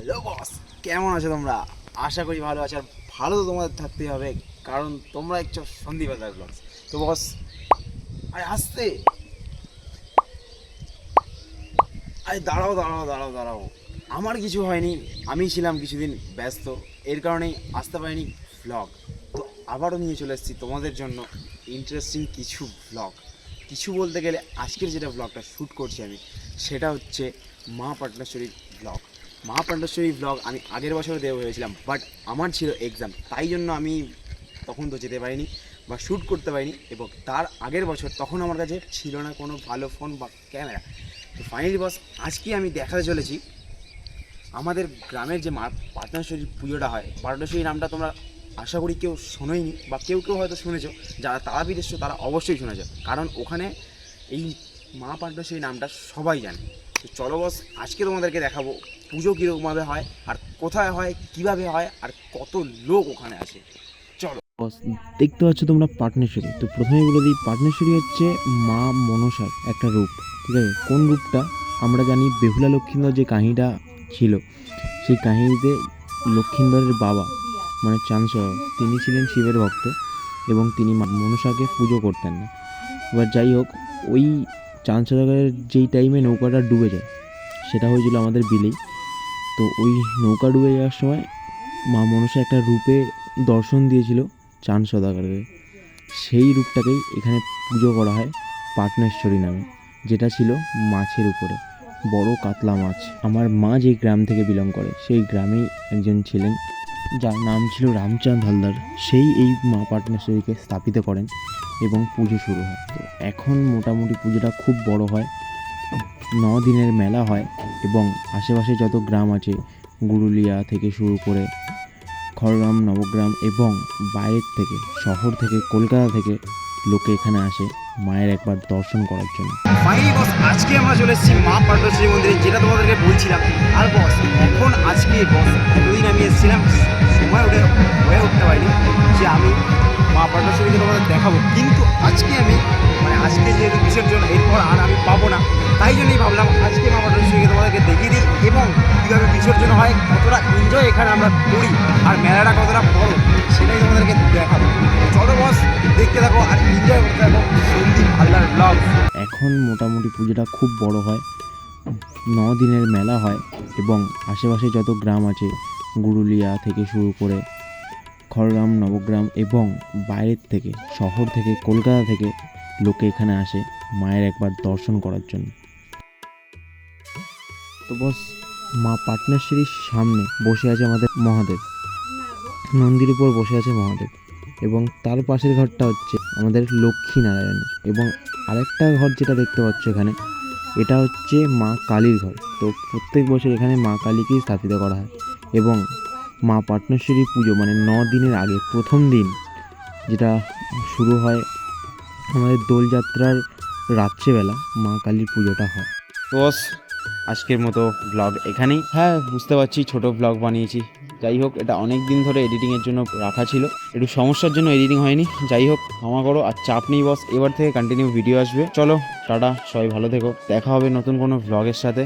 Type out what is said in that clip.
Hello boss কেমন আছো তোমরা? আশা করি ভালো আছো, আর ভালো তো তোমাদের থাকতেই হবে, কারণ তোমরা একটু সন্ধিবাজার ব্লগস তো বস আরে আসতে। আরে দাঁড়াও দাঁড়াও দাঁড়াও দাঁড়াও। আমার কিছু হয়নি, আমি ছিলাম কিছুদিন ব্যস্ত, এর কারণেই আসতে পারিনি ভ্লগ তো আবারও নিয়ে চলে এসেছি তোমাদের জন্য ইন্টারেস্টিং কিছু ভ্লগ কিছু বলতে গেলে আজকের যেটা ভ্লগটা শ্যুট করছি আমি, সেটা হচ্ছে মা পাটনাশ্বরীর ভ্লগ মা পাটনাশ্বরী ভ্লগ আমি আগের বছর দেওয়া হয়েছিলাম বাট আমার ছিল এক্সাম তাই জন্য আমি তখন তো যেতে পারিনি বা শ্যুট করতে পারিনি এবং তার আগের বছর তখন আমার কাছে ছিল না কোনো ভালো ফোন বা ক্যামেরা তো ফাইনালি বস আজকে আমি দেখাতে চলেছি আমাদের গ্রামের যে মা পাটনাশ্বরী পুজোটা হয়। পাটনাশ্বরী নামটা তোমরা আশা করি কেউ শোনোইনি বা কেউ কেউ হয়তো শুনেছো, যারা তারাপীঠ এসছো তারা অবশ্যই শুনেছো, কারণ ওখানে এই মা পাটনাশ্বরী নামটা সবাই জানে। তো চলো বস আজকে তোমাদেরকে দেখাবো পুজো কীরকমভাবে হয় আর কোথায় হয় কীভাবে হয় আর কত লোক ওখানে আসে। চলো। বস, দেখতে পাচ্ছ তোমরা পাটনেশ্বরী। তো প্রথমে বলে দিই পাটনেশ্বরী হচ্ছে মা মনসার একটা রূপ ঠিক আছে? কোন রূপটা? আমরা জানি বেহুলা লক্ষ্মীন্দর যে কাহিনীটা ছিল সেই কাহিনীতে লক্ষ্মীন্দরের বাবা মানে চাঁদসহ তিনি ছিলেন শিবের ভক্ত এবং তিনি মনসাকে পুজো করতেন না। এবার যাই হোক ওই চাঁদসদাগরের যেই টাইমে নৌকাটা ডুবে যায়, সেটা হয়েছিল আমাদের বিলেই। তো ওই নৌকা ডুবে যাওয়ার সময় মা মনসা একটা রূপে দর্শন দিয়েছিল চাঁদ সদাগরকে সেই রূপটাকেই এখানে পুজো করা হয় পাটনেশ্বরী নামে, যেটা ছিল মাছের উপরে। বড় কাতলা মাছ। আমার মা যে গ্রাম থেকে বিলং করে, সেই গ্রামেই একজন ছিলেন যার নাম ছিল রামচাঁদ হালদার, সেই এই মা পাটনেশ্বরীকে স্থাপিত করেন এবং পুজো শুরু হয়। তো এখন মোটামুটি পুজোটা খুব বড় হয়, ন দিনের মেলা হয় এবং আশেপাশে যত গ্রাম আছে, গুরুলিয়া থেকে শুরু করে খড়গ্রাম, নবগ্রাম এবং বাইরের থেকে, শহর থেকে, কলকাতা থেকে লোকে এখানে আসে মায়ের একবার দর্শন করার জন্য। ফাইনালি বস আজকে আমরা চলে এসেছি মা পাটনাশ্বরী মন্দিরে, যেটা তোমাদেরকে বলছিলাম। আর বস এখন আজকে বস এতদিন আমি এসেছিলাম, সময় উঠে, হয়ে উঠতে পারিনি যে আমি মা পাটনাশ্বরীকে তোমাদের দেখাবো। কিন্তু আজকে আমি মানে আজকে যেহেতু বিসর্জন, এরপর আর আমি পাবো না, তাই জন্যই ভাবলাম আজকে বিসর্জন হয়, কতটা এনজয় এখানে আমরা করি আর মেলাটা কতটা বড়, সেটাই তোমাদেরকে দেখাবো। চলো বস দেখতে থাকো আর এনজয় করতে থাকো সন্দীপ হালদার ব্লগ এখন মোটামুটি পুজোটা খুব বড় হয় ন দিনের মেলা হয় এবং আশেপাশে যত গ্রাম আছে, গুরুলিয়া থেকে শুরু করে খড়গ্রাম, নবগ্রাম এবং বাইরের থেকে, শহর থেকে, কলকাতা থেকে লোকে এখানে আসে মায়ের একবার দর্শন করার জন্য। তো বস মা পাটনাশ্বরীর সামনে বসে আছে আমাদের মহাদেব। নন্দীর উপর বসে আছে মহাদেব এবং তার পাশের ঘরটা হচ্ছে আমাদের লক্ষ্মী নারায়ণের এবং আরেকটা ঘর যেটা দেখতে পাচ্ছ এখানে, এটা হচ্ছে মা কালীর ঘর। তো প্রত্যেক বছর এখানে মা কালীকেই স্থাপিত করা হয় এবং মা পাটনেশ্বরী পুজো মানে ন দিনের আগে, প্রথম দিন যেটা শুরু হয় আমাদের দোলযাত্রার রাত্রেবেলা মা কালীর পুজোটা হয়। বস আজকের মতো ব্লগ এখানেই। হ্যাঁ বুঝতে পারছি, ছোট ব্লগ বানিয়েছি। যাই হোক, এটা অনেক দিন ধরে এডিটিংয়ের জন্য রাখা ছিল। একটু সমস্যার জন্য এডিটিং হয়নি। যাই হোক, ক্ষমা করো আর চাপ নেই বস এবার থেকে কন্টিনিউ ভিডিও আসবে। চলো, টাটা, সবাই ভালো থেকো। দেখা হবে নতুন কোনো ব্লগের সাথে।